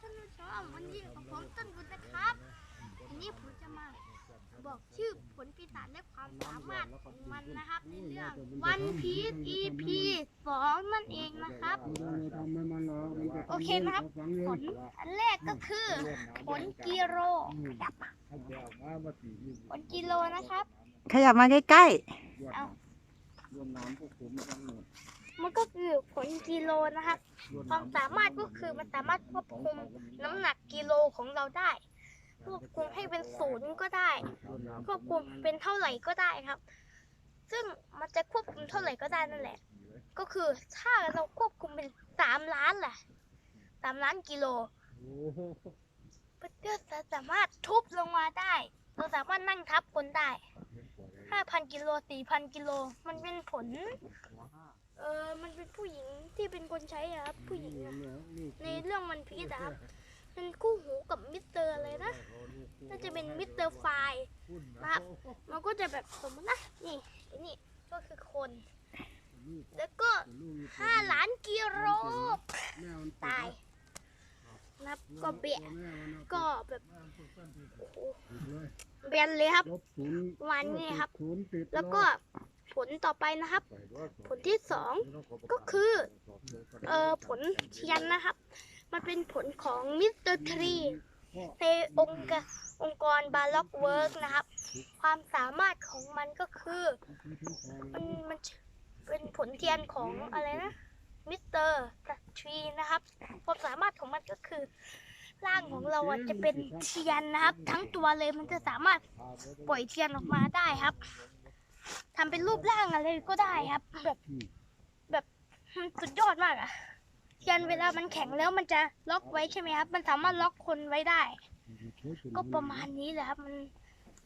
ท่านผู้ชมวันนี้กับผมต้นบุญนะครับวันนี้ผมจะมาบอกชื่อผลปีศาจและความสามารถของมันนะครับในเรื่องวันพีซ EP สองนั่นเองนะครับ โอเคนะครับ ผลอันแรกก็คือ ผลกิโลผลกิโลนะครับ ขยับมาใกล้เอา มันก็คือผลกิโลนะครับ ความสามารถก็คือมันสามารถควบคุมน้ำหนักกิโลของเราได้ ควบคุมให้เป็นศูนย์ก็ได้ ควบคุมเป็นเท่าไหร่ก็ได้ครับ ซึ่งมันจะควบคุมเท่าไหร่ก็ได้นั่นแหละ ก็คือถ้าเราควบคุมเป็นสามล้านล่ะสามล้านกิโลมันก็จะสามารถทุบลงมาได้ เราสามารถนั่งทับคนได้ ห้าพันกิโลสี่พันกิโล มันเป็นผล เออมันเป็นผู้หญิงที่เป็นคนใช้อะครับ ผู้หญิงอะในเรื่องมันพีดครับเป็นคู่หูกับมิสเตอร์อะไรนะ น่าจะเป็นมิสเตอร์ไฟล์นะครับ มันก็จะแบบสมมตินะ นี่นี่ก็คือคน แล้วก็ห้าล้านกิโลตายนับก็เบะก็แบบโอ้ โหเบนเลยครับวันนี้ครับแล้วก็ผลต่อไปนะครับ ผลที่สองก็คือ เอ่อผลเทียนนะครับ มันเป็นผลของมิสเตอร์ทรีในองค์กรองค์กรบาล็อกเวิร์กนะครับ ความสามารถของมันก็คือ มันมันเป็นผลเทียนของอะไรนะมิสเตอร์ทรีนะครับ ความสามารถของมันก็คือ ร่างของเราอะจะเป็นเทียนนะครับ ทั้งตัวเลยมันจะสามารถปล่อยเทียนออกมาได้ครับทำเป็นรูปร่างอะไรก็ได้ครับ แบบแบบมันสุดยอดมากอะเทียนเวลามันแข็งแล้วมันจะล็อกไว้ใช่ไหมครับ มันสามารถล็อกคนไว้ได้ ก็ประมาณนี้แหละครับ มัน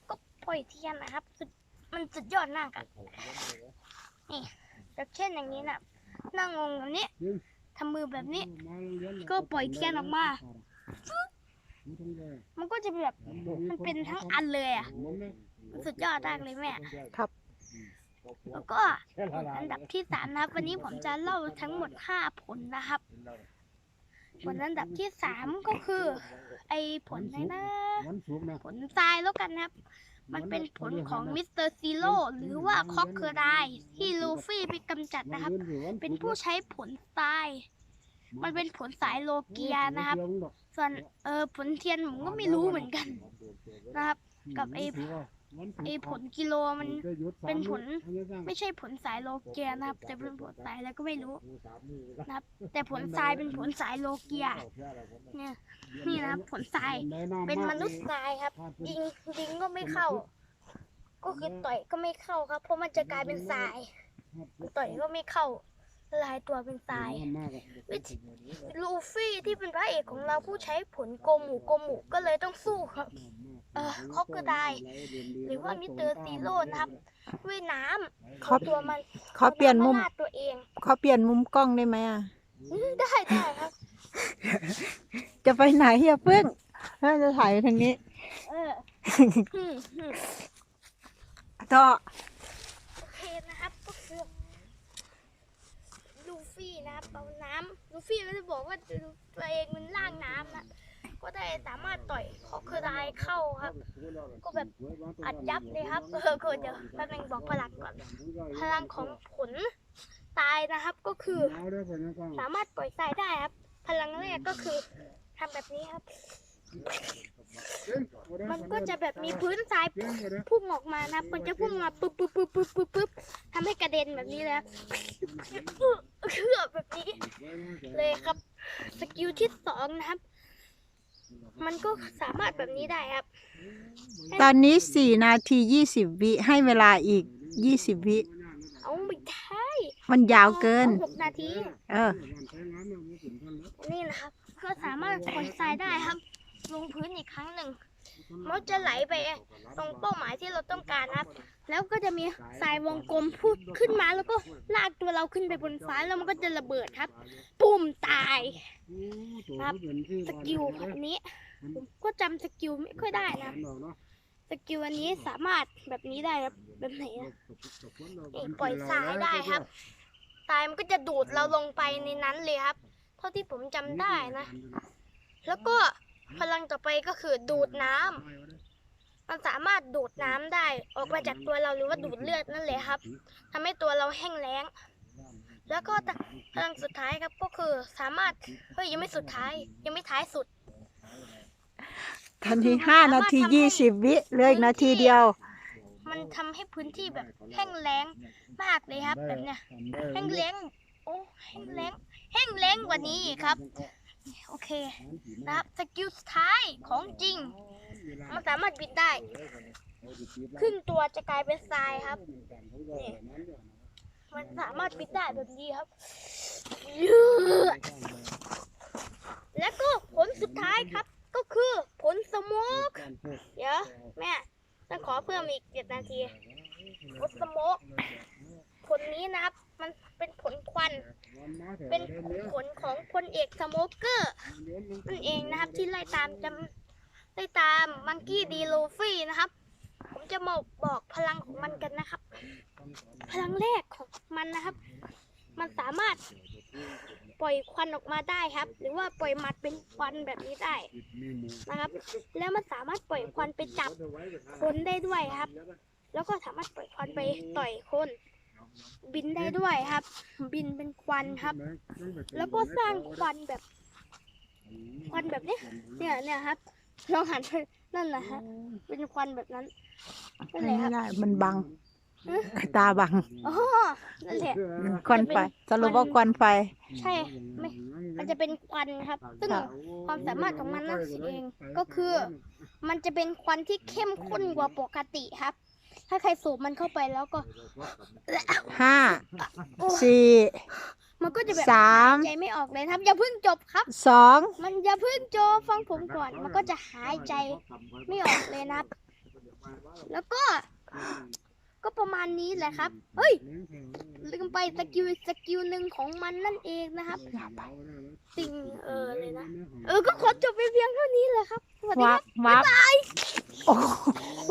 ก็ปล่อยเทียนนะครับสุดมันสุดยอดมากอะนี่แบบเช่นอย่างนี้นะนั่งงงแบบนี้ทำมือแบบนี้ ก็ปล่อยเทียนออกมา มันก็จะแบบมันเป็นทั้งอันเลยอะมันสุดยอดมากเลยแม่ๆครับ แล้วก็ผลอันดับที่สามนะครับ วันนี้ผมจะเล่าทั้งหมดห้าผลนะครับ ผลอันดับที่สามก็คือ ไอผลไหนนะผลทรายแล้วกันนะครับ มันเป็นผลของมิสเตอร์ซีโร่หรือว่าคอกเคอร์ไดที่ลูฟี่ไปกำจัดนะครับ เป็นผู้ใช้ผลทราย มันเป็นผลสายโลเกียนะครับ ส่วนเออผลเทียนผมก็ไม่รู้เหมือนกันนะครับ กับไอไอผลกิโลมันเป็นผลไม่ใช่ผลสายโลเกียนะครับ แต่เป็นผลสายอะไรก็ไม่รู้นะครับ แต่ผลทรายเป็นผลสายโลเกีย เนี่ย นี่นะครับผลทรายเป็นมนุษย์ทรายครับยิงยิงก็ไม่เข้า ก็คือต่อยก็ไม่เข้าครับ เพราะมันจะกลายเป็นทรายต่อยก็ไม่เข้า ละลายตัวเป็นทรายวิธีลูฟี่ที่เป็นพระเอกของเราผู้ใช้ผลโกหมูโกหมูก็เลยต้องสู้ครับเออคอกเกอร์ไดหรือว่ามิสเตอร์ซีโร่นะครับด้วยน้ำขอตัวมันขอเปลี่ยนมุมอาาราดตัวเองขอเปลี่ยนมุมกล้องได้ไหมอะอืมได้ได้ครับ จะไปไหนอย่าเพิ่งน่าจะถ่ายทางนี้ เอออืมอืมต่อ โอเคนะครับก็คือ ลูฟี่นะครับเอาน้ำลูฟี่ก็จะบอกว่าตัวเองมันล่างน้ำนะก็ได้สามารถต่อยคอกเกอร์ไดเข้าครับ ก็แบบอัดยับเลยครับเออก็เดี๋ยวแป๊บนึงบอกพลังก่อนพลังของผลตายนะครับก็คือ สามารถปล่อยทรายได้ครับ พลังแรกก็คือทำแบบนี้ครับ มันก็จะแบบมีพื้นทรายพุ่งออกมานะครับมันจะพุ่งมาปึ๊บปึ๊บปึ๊บปึ๊บปึ๊บปึ๊บทำให้กระเด็นแบบนี้เล ยครับเชือกแบบนี้เลยครับ สกิลที่สองนะครับ มันก็สามารถแบบนี้ได้ครับตอนนี้สี่นาทียี่สิบวิให้เวลาอีกยี่สิบวิ เอาไม่ใช่มันยาวเกิน อาหกนาที เออ นี่นะครับ ก็สามารถปล่อยทรายได้ครับ ลงพื้นอีกครั้งหนึ่ง มันจะไหลไปตรงเป้าหมายที่เราต้องการครับ แล้วก็จะมีทรายวงกลมพูดขึ้นมาแล้วก็ลากตัวเราขึ้นไปบนฟ้าแล้วมันก็จะระเบิดครับ ปุ่มตายครับสกิลอันนี้ผมก็จำสกิลไม่ค่อยได้นะสกิลอันนี้สามารถแบบนี้ได้ครับแบบไหนอะปล่อยทรายได้ครับทรายมันก็จะดูดเราลงไปในนั้นเลยครับ เท่าที่ผมจำได้นะ แล้วก็ พลังต่อไปก็คือดูดน้ำมันสามารถดูดน้ำได้ออกมาจากตัวเราหรือว่าดูดเลือดนั่นแหละครับทำให้ตัวเราแห้งแล้ง แล้วก็พลังสุดท้ายครับก็คือสามารถเฮ้ยยังไม่สุดท้าย ยังไม่ท้ายสุดตอนนี้ห้านาทียี่สิบวิเหลืออีกนาทีเดียว มันทำให้พื้นที่แบบแห้งแล้งมากเลยครับแบบเนี้ยแห้งแล้งโอ้แห้งแล้งแห้งแล้งกว่านี้อีกครับ โอเคนะครับสกิลสุดท้ายของจริง มันสามารถบินได้ครึ่งตัวจะกลายเป็นทรายครับนี่มันสามารถบินได้แบบนี้ครับ แล้วก็ผลสุดท้ายครับ ก็คือผลสโมกเดี๋ยวแม่ต้องขอเพิ่มอีกเจ็ดนาทีผลสโมกผลนี้นะครับ มันเป็นผลควัน เป็นผลของพลเอกสโมกเกอร์นั่นเองนะครับที่ไล่ตามจำไล่ตามมังกี้ดีโลฟี่นะครับ ผมจะมาบอกพลังของมันกันนะครับ พลังแรกของมันนะครับ มันสามารถปล่อยควันออกมาได้ครับ หรือว่าปล่อยหมัดเป็นควันแบบนี้ได้นะครับ แล้วมันสามารถปล่อยควันไปจับคนได้ด้วยครับ แล้วก็สามารถปล่อยควันไปต่อยคน บินได้ด้วยครับ บินเป็นควันครับ แล้วก็สร้างควันแบบควันแบบนี้เนี่ยเนี่ยครับลองหันไปนั่นแหละฮะเป็นควันแบบนั้นนั่นแหไม่ละครับได้มันบังฮะตาบังอ๋อนั่นแหละควันไฟสรุปว่าควันไฟ ใช่ไม่มันจะเป็นควันครับ ซึ่งครับความสามารถของมันนั่นเองก็คือ มันจะเป็นควันที่เข้มข้นกว่าปกติครับ ถ้าใครสูบมันเข้าไปแล้วก็ ห้าโอ้สี่มันก็จะแบบสามหายใจไม่ออกเลยครับ อย่าเพิ่งจบครับ สองมันอย่าเพิ่งจบฟังผมก่อน มันก็จะหายใจไม่ออกเลยนะครับ แล้วก็ ก็ประมาณนี้แหละครับ เฮ้ย ลืมไปสกิลสกิลหนึ่งของมันนั่นเองนะครับติงเออเลยนะ เออ ก็ขอจบไปเพียงเท่านี้แหละครับ สวัสดีควัรับบวับโอ้โห